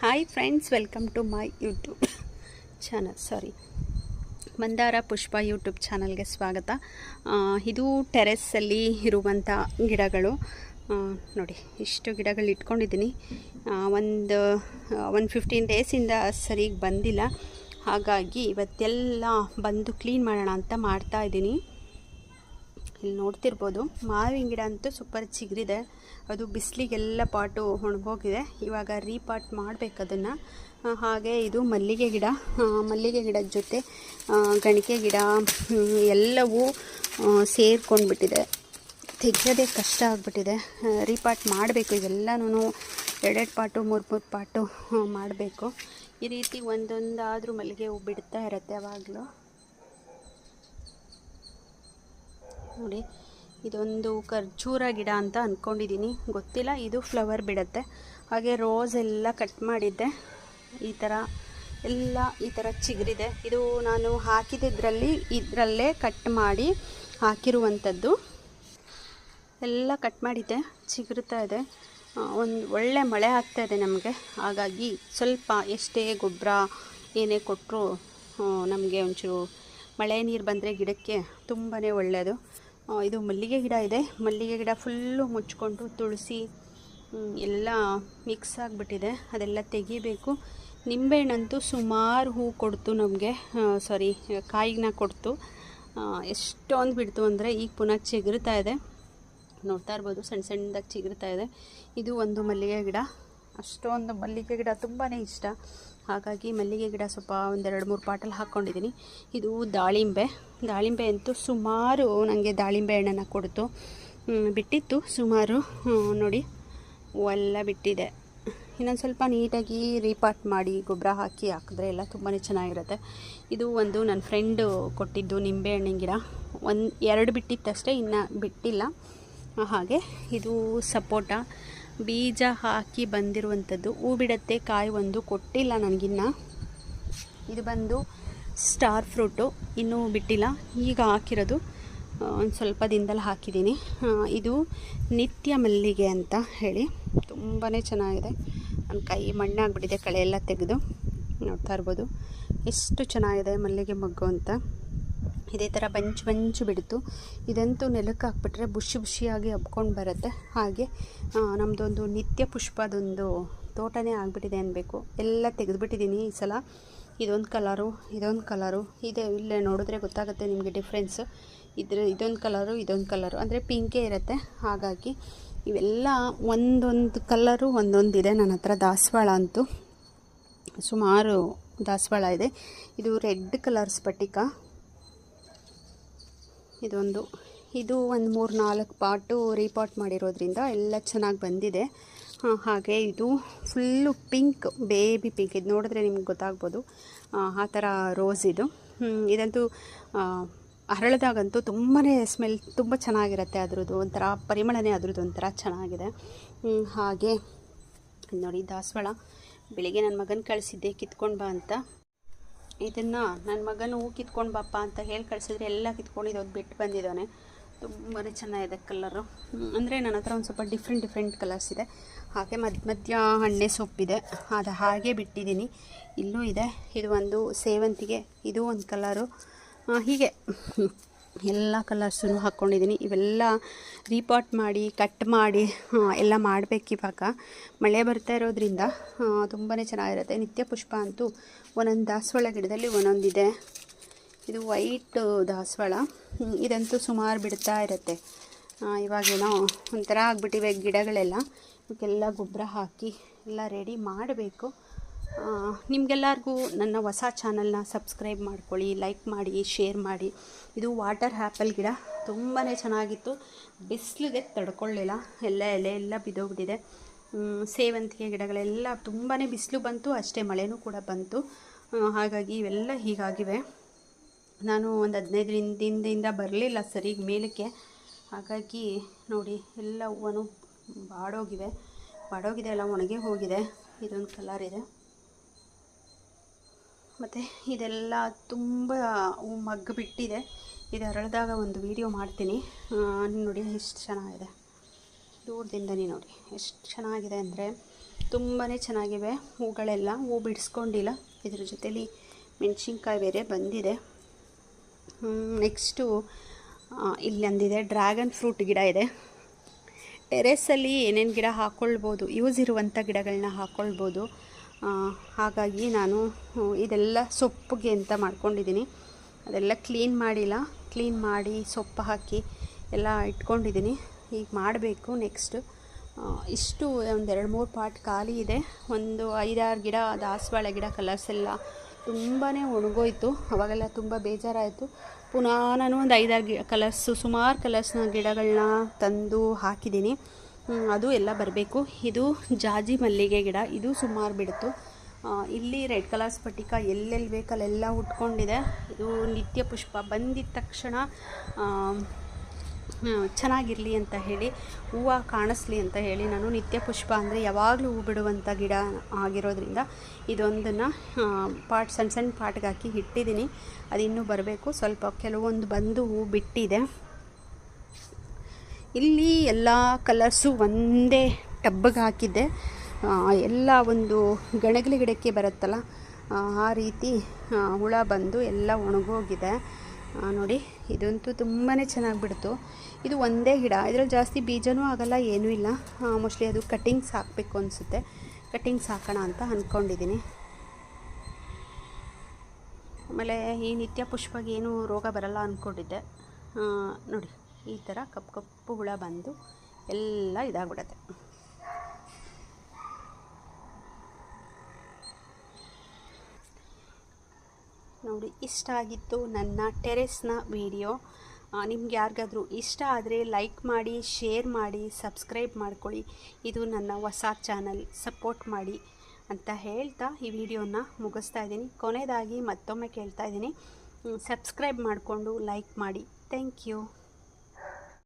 Hi friends welcome to my YouTube channel sorry Mandara Pushpa YouTube ಚಾನಲ್ಗೆ ಸ್ವಾಗತ. ಇದು ಟೆರೆಸ್ಸಲ್ಲಿ ಇರುವಂಥ ಗಿಡಗಳು. ನೋಡಿ, ಇಷ್ಟು ಗಿಡಗಳು ಇಟ್ಕೊಂಡಿದ್ದೀನಿ. ಒಂದು ಒನ್ ಫಿಫ್ಟೀನ್ ಡೇಸಿಂದ ಸರಿಗೆ ಬಂದಿಲ್ಲ. ಹಾಗಾಗಿ ಇವತ್ತೆಲ್ಲ ಬಂದು ಕ್ಲೀನ್ ಮಾಡೋಣ ಅಂತ ಮಾಡ್ತಾ ಇದ್ದೀನಿ. ಇಲ್ಲಿ ನೋಡ್ತಿರ್ಬೋದು. ಮಾವಿನ ಗಿಡ ಅಂತೂ ಸೂಪರ್ ಚಿಗುರಿದೆ. ಅದು ಬಿಸಿಲಿಗೆಲ್ಲ ಪಾಟು ಒಣಗೋಗಿದೆ ಇವಾಗ ರೀಪಾಟ್ ಮಾಡಬೇಕು ಅದನ್ನು. ಹಾಗೆ ಇದು ಮಲ್ಲಿಗೆ ಗಿಡ. ಮಲ್ಲಿಗೆ ಗಿಡದ ಜೊತೆ ಗಣಿಕೆ ಗಿಡ ಎಲ್ಲವೂ ಸೇರ್ಕೊಂಡ್ಬಿಟ್ಟಿದೆ. ತೆಗೆಯೋದೇ ಕಷ್ಟ ಆಗಿಬಿಟ್ಟಿದೆ. ರೀಪಾಟ್ ಮಾಡಬೇಕು. ಇದೆಲ್ಲನೂ ಎರಡೆರಡು ಪಾಟು, ಮೂರು ಮೂರು ಪಾಟು ಮಾಡಬೇಕು. ಈ ರೀತಿ ಒಂದೊಂದಾದರೂ ಮಲ್ಲಿಗೆ ಹೂ ಬಿಡ್ತಾ ಇರುತ್ತೆ ಯಾವಾಗಲೂ. ನೋಡಿ, ಇದೊಂದು ಖರ್ಜೂರ ಗಿಡ ಅಂತ ಅಂದ್ಕೊಂಡಿದ್ದೀನಿ ಗೊತ್ತಿಲ್ಲ, ಇದು ಫ್ಲವರ್ ಬಿಡುತ್ತೆ. ಹಾಗೆ ರೋಸ್ ಎಲ್ಲ ಕಟ್ ಮಾಡಿದ್ದೆ. ಈ ಥರ ಎಲ್ಲ, ಈ ಥರ ಚಿಗುರಿದೆ. ಇದು ನಾನು ಹಾಕಿದ್ದರಲ್ಲಿ, ಇದರಲ್ಲೇ ಕಟ್ ಮಾಡಿ ಹಾಕಿರುವಂಥದ್ದು. ಎಲ್ಲ ಕಟ್ ಮಾಡಿದ್ದೆ. ಚಿಗುರ್ತಾ ಇದೆ. ಒಂದು ಒಳ್ಳೆ ಮಳೆ ಆಗ್ತಾ ಇದೆ ನಮಗೆ. ಹಾಗಾಗಿ ಸ್ವಲ್ಪ ಎಷ್ಟೇ ಗೊಬ್ಬರ ಏನೇ ಕೊಟ್ಟರು ನಮಗೆ ಒಂಚೂರು ಮಳೆ ನೀರು ಬಂದರೆ ಗಿಡಕ್ಕೆ ತುಂಬಾ ಒಳ್ಳೆಯದು ಇದು ಮಲ್ಲಿಗೆ ಗಿಡ ಇದೆ. ಮಲ್ಲಿಗೆ ಗಿಡ ಫುಲ್ಲು ಮುಚ್ಕೊಂಡು ತುಳಸಿ ಎಲ್ಲ ಮಿಕ್ಸ್ ಆಗಿಬಿಟ್ಟಿದೆ. ಅದೆಲ್ಲ ತೆಗಿಬೇಕು. ನಿಂಬೆಹಣ್ಣಂತೂ ಸುಮಾರು ಹೂ ಕೊಡ್ತು ನಮಗೆ. ಸಾರಿ ಕಾಯಿನ ಕೊಡ್ತು. ಎಷ್ಟೊಂದು ಬಿಡ್ತು ಅಂದರೆ ಈಗ ಪುನಃ ಚಿಗುರ್ತಾ ಇದೆ. ನೋಡ್ತಾ ಇರ್ಬೋದು ಸಣ್ಣ ಸಣ್ಣದಾಗಿ ಚಿಗುರ್ತಾ ಇದೆ. ಇದು ಒಂದು ಮಲ್ಲಿಗೆ ಗಿಡ. ಅಷ್ಟೊಂದು ಮಲ್ಲಿಗೆ ಗಿಡ ತುಂಬಾ ಇಷ್ಟ. ಹಾಗಾಗಿ ಮಲ್ಲಿಗೆ ಗಿಡ ಸ್ವಲ್ಪ ಒಂದೆರಡು ಮೂರು ಪಾಟಲ್ಲಿ ಹಾಕ್ಕೊಂಡಿದ್ದೀನಿ ಇದು ದಾಳಿಂಬೆ. ದಾಳಿಂಬೆ ಅಂತೂ ಸುಮಾರು ನನಗೆ ದಾಳಿಂಬೆ ಹಣ್ಣನ್ನು ಕೊಡ್ತು. ಬಿಟ್ಟಿತ್ತು ಸುಮಾರು. ನೋಡಿ, ಎಲ್ಲ ಬಿಟ್ಟಿದೆ. ಇನ್ನೊಂದು ಸ್ವಲ್ಪ ನೀಟಾಗಿ ರೀಪಾಟ್ ಮಾಡಿ ಗೊಬ್ಬರ ಹಾಕಿ ಹಾಕಿದ್ರೆ ಎಲ್ಲ ತುಂಬಾ ಚೆನ್ನಾಗಿರುತ್ತೆ. ಇದು ಒಂದು ನನ್ನ ಫ್ರೆಂಡು ಕೊಟ್ಟಿದ್ದು ನಿಂಬೆ ಹಣ್ಣಿನ ಗಿಡ. ಒಂದು ಎರಡು ಬಿಟ್ಟಿತ್ತಷ್ಟೇ, ಇನ್ನು ಬಿಟ್ಟಿಲ್ಲ. ಹಾಗೆ, ಇದು ಸಪೋಟ. ಬೀಜ ಹಾಕಿ ಬಂದಿರುವಂಥದ್ದು. ಹೂ ಬಿಡತ್ತೆ, ಕಾಯಿ ಒಂದು ಕೊಟ್ಟಿಲ್ಲ ನನಗಿನ್ನ. ಇದು ಬಂದು ಸ್ಟಾರ್ ಫ್ರೂಟು, ಇನ್ನೂ ಬಿಟ್ಟಿಲ್ಲ. ಈಗ ಹಾಕಿರೋದು ಒಂದು ಸ್ವಲ್ಪ ದಿನದಲ್ಲಿ ಹಾಕಿದ್ದೀನಿ. ಇದು ನಿತ್ಯ ಮಲ್ಲಿಗೆ ಅಂತ ಹೇಳಿ. ತುಂಬಾ ಚೆನ್ನಾಗಿದೆ. ನನ್ನ ಕೈ ಮಣ್ಣಾಗ್ಬಿಟ್ಟಿದೆ ಕಳೆ ಎಲ್ಲ ತೆಗೆದು ನೋಡ್ತಾ ಇರ್ಬೋದು. ಎಷ್ಟು ಚೆನ್ನಾಗಿದೆ ಮಲ್ಲಿಗೆ ಮೊಗ್ಗು ಅಂತ. ಇದೇ ಥರ ಬಂಚು ಬಂಚು ಬಿಡ್ತು. ಇದಂತೂ ನೆಲಕ್ಕೆ ಹಾಕ್ಬಿಟ್ರೆ ಬುಷಿ ಬುಷಿಯಾಗಿ ಹಬ್ಕೊಂಡು ಬರುತ್ತೆ. ಹಾಗೆ ನಮ್ಮದೊಂದು ನಿತ್ಯ ಪುಷ್ಪದೊಂದು ತೋಟನೇ ಆಗಿಬಿಟ್ಟಿದೆ ಅನ್ನಬೇಕು ಎಲ್ಲ ತೆಗೆದುಬಿಟ್ಟಿದ್ದೀನಿ ಈ ಸಲ. ಇದೊಂದು ಕಲರು ಇದೊಂದು ಕಲರು. ಇದೆ, ಇಲ್ಲೇ ನೋಡಿದ್ರೆ ಗೊತ್ತಾಗುತ್ತೆ ನಿಮಗೆ ಡಿಫ್ರೆನ್ಸು. ಇದ್ರ ಇದೊಂದು ಕಲರು ಇದೊಂದು ಕಲರು. ಅಂದರೆ ಪಿಂಕೇ ಇರುತ್ತೆ. ಹಾಗಾಗಿ ಇವೆಲ್ಲ ಒಂದೊಂದು ಕಲರು, ಒಂದೊಂದಿದೆ ನನ್ನ ಹತ್ರ. ದಾಸವಾಳ ಅಂತೂ. ಸುಮಾರು ದಾಸವಾಳ ಇದೆ. ಇದು ರೆಡ್ ಕಲರ್ ಸ್ಫಟಿಕ ಇದೊಂದು. ಇದು ಒಂದು ಮೂರು ನಾಲ್ಕು ಪಾಟು ರೀಪಾಟ್ ಮಾಡಿರೋದ್ರಿಂದ ಎಲ್ಲ ಚೆನ್ನಾಗಿ ಬಂದಿದೆ. ಹಾಗೆ ಇದು ಫುಲ್ಲು ಪಿಂಕ್ ಬೇಬಿ ಪಿಂಕ್. ಇದು ನೋಡಿದ್ರೆ ನಿಮ್ಗೆ ಗೊತ್ತಾಗ್ಬೋದು. ಆ, ಥರ ರೋಸ್ ಇದು. ಇದಂತೂ ಅರಳಿದಾಗಂತೂ ತುಂಬಾ ಸ್ಮೆಲ್ ತುಂಬ ಚೆನ್ನಾಗಿರುತ್ತೆ ಅದ್ರದ್ದು. ಒಂಥರ ಪರಿಮಳನೇ ಅದ್ರದ್ದು ಒಂಥರ ಚೆನ್ನಾಗಿದೆ. ಹಾಗೆ ನೋಡಿ ದಾಸವಾಳ. ಬೆಳಿಗ್ಗೆ ನನ್ನ ಮಗನ ಕಳಿಸಿದ್ದೆ ಕಿತ್ಕೊಂಡು ಬಾ ಅಂತ. ಇದನ್ನು ನನ್ನ ಮಗನೂ ಹೂ ಕಿತ್ಕೊಂಡು ಬಾಪ್ಪ ಅಂತ ಹೇಳಿ ಕಳಿಸಿದ್ರೆ ಎಲ್ಲ ಕಿತ್ಕೊಂಡು ಇದೊಂದು ಬಿಟ್ಟು ಬಂದಿದ್ದಾನೆ. ತುಂಬಾ ಚೆನ್ನಾಗಿದೆ ಕಲರು ಅಂದರೆ ನನ್ನ ಹತ್ರ ಒಂದು ಸ್ವಲ್ಪ ಡಿಫ್ರೆಂಟ್ ಡಿಫ್ರೆಂಟ್ ಕಲರ್ಸ್ ಇದೆ. ಹಾಗೆ ಮಧ್ಯ ಮಧ್ಯ ಹಣ್ಣೆ ಸೊಪ್ಪಿದೆ ಅದು ಹಾಗೆ ಬಿಟ್ಟಿದ್ದೀನಿ. ಇಲ್ಲೂ ಇದೆ. ಇದು ಒಂದು ಸೇವಂತಿಗೆ. ಇದು ಒಂದು ಕಲರು ಹೀಗೆ. ಎಲ್ಲ ಕಲರ್ಸೂ ಹಾಕ್ಕೊಂಡಿದ್ದೀನಿ. ಇವೆಲ್ಲ ರೀಪಾಟ್ ಮಾಡಿ ಕಟ್ ಮಾಡಿ ಎಲ್ಲ ಮಾಡಬೇಕು ಇವಾಗ. ಮಳೆ ಬರ್ತಾ ಇರೋದ್ರಿಂದ ತುಂಬಾ ಚೆನ್ನಾಗಿರುತ್ತೆ. ನಿತ್ಯ ಪುಷ್ಪ ಅಂತೂ ಒಂದೊಂದು ದಾಸವಾಳ ಗಿಡದಲ್ಲಿ ಒಂದೊಂದಿದೆ. ಇದು ವೈಟ್ ದಾಸವಾಳ. ಇದಂತೂ ಸುಮಾರು ಬಿಡ್ತಾ ಇರುತ್ತೆ. ಇವಾಗೇನೋ ಒಂಥರ ಆಗಿಬಿಟ್ಟಿವೆ ಗಿಡಗಳೆಲ್ಲ. ಇವಕ್ಕೆಲ್ಲ ಗೊಬ್ಬರ ಹಾಕಿ ಎಲ್ಲ ರೆಡಿ ಮಾಡಬೇಕು. ನಿಮಗೆಲ್ಲರಿಗೂ ನನ್ನ ಹೊಸ ಚಾನಲ್ನ ಸಬ್ಸ್ಕ್ರೈಬ್ ಮಾಡ್ಕೊಳ್ಳಿ, ಲೈಕ್ ಮಾಡಿ, ಶೇರ್ ಮಾಡಿ. ಇದು ವಾಟರ್ ಆ್ಯಪಲ್ ಗಿಡ. ತುಂಬಾ ಚೆನ್ನಾಗಿತ್ತು. ಬಿಸಿಲಿಗೆ ತಡ್ಕೊಳ್ಳಿಲ್ಲ. ಎಲ್ಲ ಎಲೆ ಎಲ್ಲ ಬಿದ್ದೋಗ್ಬಿಟ್ಟಿದೆ ಸೇವಂತಿಗೆ ಗಿಡಗಳೆಲ್ಲ ತುಂಬಾ ಬಿಸಿಲು ಬಂತು, ಅಷ್ಟೇ ಮಳೆನೂ ಕೂಡ ಬಂತು. ಹಾಗಾಗಿ ಇವೆಲ್ಲ ಹೀಗಾಗಿವೆ. ನಾನು ಒಂದು ಹದಿನೈದು ದಿನದಿಂದ ಬರಲಿಲ್ಲ ಸರಿಗೆ ಮೇಲಕ್ಕೆ. ಹಾಗಾಗಿ ನೋಡಿ, ಎಲ್ಲ ಹೂವನ್ನು ಬಾಡೋಗಿವೆ. ಬಾಡೋಗಿದೆ ಎಲ್ಲ ಒಣಗೆ ಹೋಗಿದೆ. ಇದೊಂದು ಕಲರ್ ಇದೆ. ಮತ್ತು ಇದೆಲ್ಲ ತುಂಬ ಮಗ್ಗು ಬಿಟ್ಟಿದೆ. ಇದು ಅರಳಿದಾಗ ಒಂದು ವಿಡಿಯೋ ಮಾಡ್ತೀನಿ. ನೋಡಿ ಎಷ್ಟು ಚೆನ್ನಾಗಿದೆ. ದೂರದಿಂದನೇ ನೋಡಿ. ಎಷ್ಟು ಚೆನ್ನಾಗಿದೆ ಅಂದರೆ ತುಂಬಾ ಚೆನ್ನಾಗಿವೆ. ಹೂಗಳೆಲ್ಲ ಹೂ ಬಿಡಿಸ್ಕೊಂಡಿಲ್ಲ. ಇದ್ರ ಜೊತೇಲಿ ಮೆಣಸಿನ್ಕಾಯಿ ಬೇರೆ ಬಂದಿದೆ. ನೆಕ್ಸ್ಟು ಇಲ್ಲಿ ಅಂದಿದೆ. ಡ್ರ್ಯಾಗನ್ ಫ್ರೂಟ್ ಗಿಡ ಇದೆ. ಟೆರೆಸಲ್ಲಿ ಏನೇನು ಗಿಡ ಹಾಕ್ಕೊಳ್ಬೋದು ಯೂಸ್ ಇರುವಂಥ ಗಿಡಗಳನ್ನ ಹಾಕ್ಕೊಳ್ಬೋದು ಹಾಗಾಗಿ ನಾನು ಇದೆಲ್ಲ ಸೊಪ್ಪಿಗೆ ಅಂತ ಮಾಡ್ಕೊಂಡಿದ್ದೀನಿ. ಅದೆಲ್ಲ ಕ್ಲೀನ್ ಮಾಡಿಲ್ಲ. ಕ್ಲೀನ್ ಮಾಡಿ ಸೊಪ್ಪು ಹಾಕಿ ಎಲ್ಲ ಇಟ್ಕೊಂಡಿದ್ದೀನಿ. ಈಗ ಮಾಡಬೇಕು ನೆಕ್ಸ್ಟು ಇಷ್ಟು ಒಂದು ಎರಡು ಮೂರು ಪಾಟ್ ಖಾಲಿ ಇದೆ. ಒಂದು ಐದಾರು ಗಿಡ ದಾಸವಾಳ ಗಿಡ ಕಲರ್ಸ್ ಎಲ್ಲ ತುಂಬಾ ಒಣಗೋಯ್ತು. ಅವಾಗೆಲ್ಲ ತುಂಬ ಬೇಜಾರಾಯಿತು. ಪುನಃ ನಾನು ಒಂದು ಐದಾರು ಗಿ ಕಲರ್ಸು ಸುಮಾರು ಕಲರ್ಸ್ನ ಗಿಡಗಳನ್ನ ತಂದು ಹಾಕಿದ್ದೀನಿ. ಅದು ಎಲ್ಲ ಬರಬೇಕು. ಇದು ಜಾಜಿ ಮಲ್ಲಿಗೆ ಗಿಡ. ಇದು ಸುಮಾರು ಬಿಡ್ತು. ಇಲ್ಲಿ ರೆಡ್ ಕಲರ್ ಸ್ಫಟಿಕ ಎಲ್ಲೆಲ್ಲಿ ಬೇಕಲ್ಲೆಲ್ಲ ಉಟ್ಕೊಂಡಿದೆ. ಇದು ನಿತ್ಯ ಪುಷ್ಪ. ಬಂದಿದ್ದ ತಕ್ಷಣ ಚೆನ್ನಾಗಿರಲಿ ಅಂತ ಹೇಳಿ, ಹೂವು ಕಾಣಿಸ್ಲಿ ಅಂತ ಹೇಳಿ ನಾನು ನಿತ್ಯ ಪುಷ್ಪ ಅಂದರೆ ಯಾವಾಗಲೂ ಹೂ ಬಿಡುವಂಥ ಗಿಡ ಆಗಿರೋದ್ರಿಂದ ಇದೊಂದನ್ನು ಪಾಟ್ ಸಣ್ಣ ಸಣ್ಣ ಪಾಟ್ಗೆ ಹಾಕಿ ಇಟ್ಟಿದ್ದೀನಿ. ಅದು ಬರಬೇಕು. ಸ್ವಲ್ಪ ಕೆಲವೊಂದು ಬಂದು ಹೂ ಬಿಟ್ಟಿದೆ. ಇಲ್ಲಿ ಎಲ್ಲ ಕಲರ್ಸು ಒಂದೇ ಟಬ್ಬಗೆ ಹಾಕಿದ್ದೆ. ಎಲ್ಲ ಒಂದು ಗಣಗಲಿ ಗಿಡಕ್ಕೆ ಬರುತ್ತಲ್ಲ, ಆ ರೀತಿ ಹುಳ ಬಂದು ಎಲ್ಲ ಒಣಗೋಗಿದೆ. ನೋಡಿ, ಇದಂತೂ ತುಂಬಾ ಚೆನ್ನಾಗಿ ಬಿಡ್ತು. ಇದು ಒಂದೇ ಗಿಡ, ಇದರಲ್ಲಿ ಜಾಸ್ತಿ ಬೀಜನೂ ಆಗಲ್ಲ, ಏನೂ ಇಲ್ಲ. ಮೋಸ್ಟ್ಲಿ ಅದು ಕಟ್ಟಿಂಗ್ಸ್ ಹಾಕಬೇಕು ಅನಿಸುತ್ತೆ. ಕಟ್ಟಿಂಗ್ಸ್ ಹಾಕೋಣ ಅಂತ ಅಂದ್ಕೊಂಡಿದ್ದೀನಿ ಆಮೇಲೆ ಈ ನಿತ್ಯ ಪುಷ್ಪಗೆ ಏನೂ ರೋಗ ಬರಲ್ಲ ಅಂದ್ಕೊಂಡಿದ್ದೆ ನೋಡಿ. ಈ ಥರ ಕಪ್ಪು ಕಪ್ಪು ಹುಳ ಬಂದು ಎಲ್ಲ ಇದಾಗ್ಬಿಡತ್ತೆ. ನೋಡಿ, ಇಷ್ಟ ಆಗಿತ್ತು ನನ್ನ ಟೆರೆಸ್ನ ವಿಡಿಯೋ. ನಿಮ್ಗೆ ಯಾರಿಗಾದರೂ ಇಷ್ಟ ಆದರೆ ಲೈಕ್ ಮಾಡಿ, ಶೇರ್ ಮಾಡಿ, ಸಬ್ಸ್ಕ್ರೈಬ್ ಮಾಡ್ಕೊಳ್ಳಿ. ಇದು ನನ್ನ ಹೊಸ ಚಾನಲ್, ಸಪೋರ್ಟ್ ಮಾಡಿ ಅಂತ ಹೇಳ್ತಾ ಈ ವಿಡಿಯೋನ ಮುಗಿಸ್ತಾ ಇದ್ದೀನಿ. ಕೊನೆಯದಾಗಿ ಮತ್ತೊಮ್ಮೆ ಕೇಳ್ತಾ ಇದ್ದೀನಿ. ಸಬ್ಸ್ಕ್ರೈಬ್ ಮಾಡಿಕೊಂಡು ಲೈಕ್ ಮಾಡಿ. Thank you.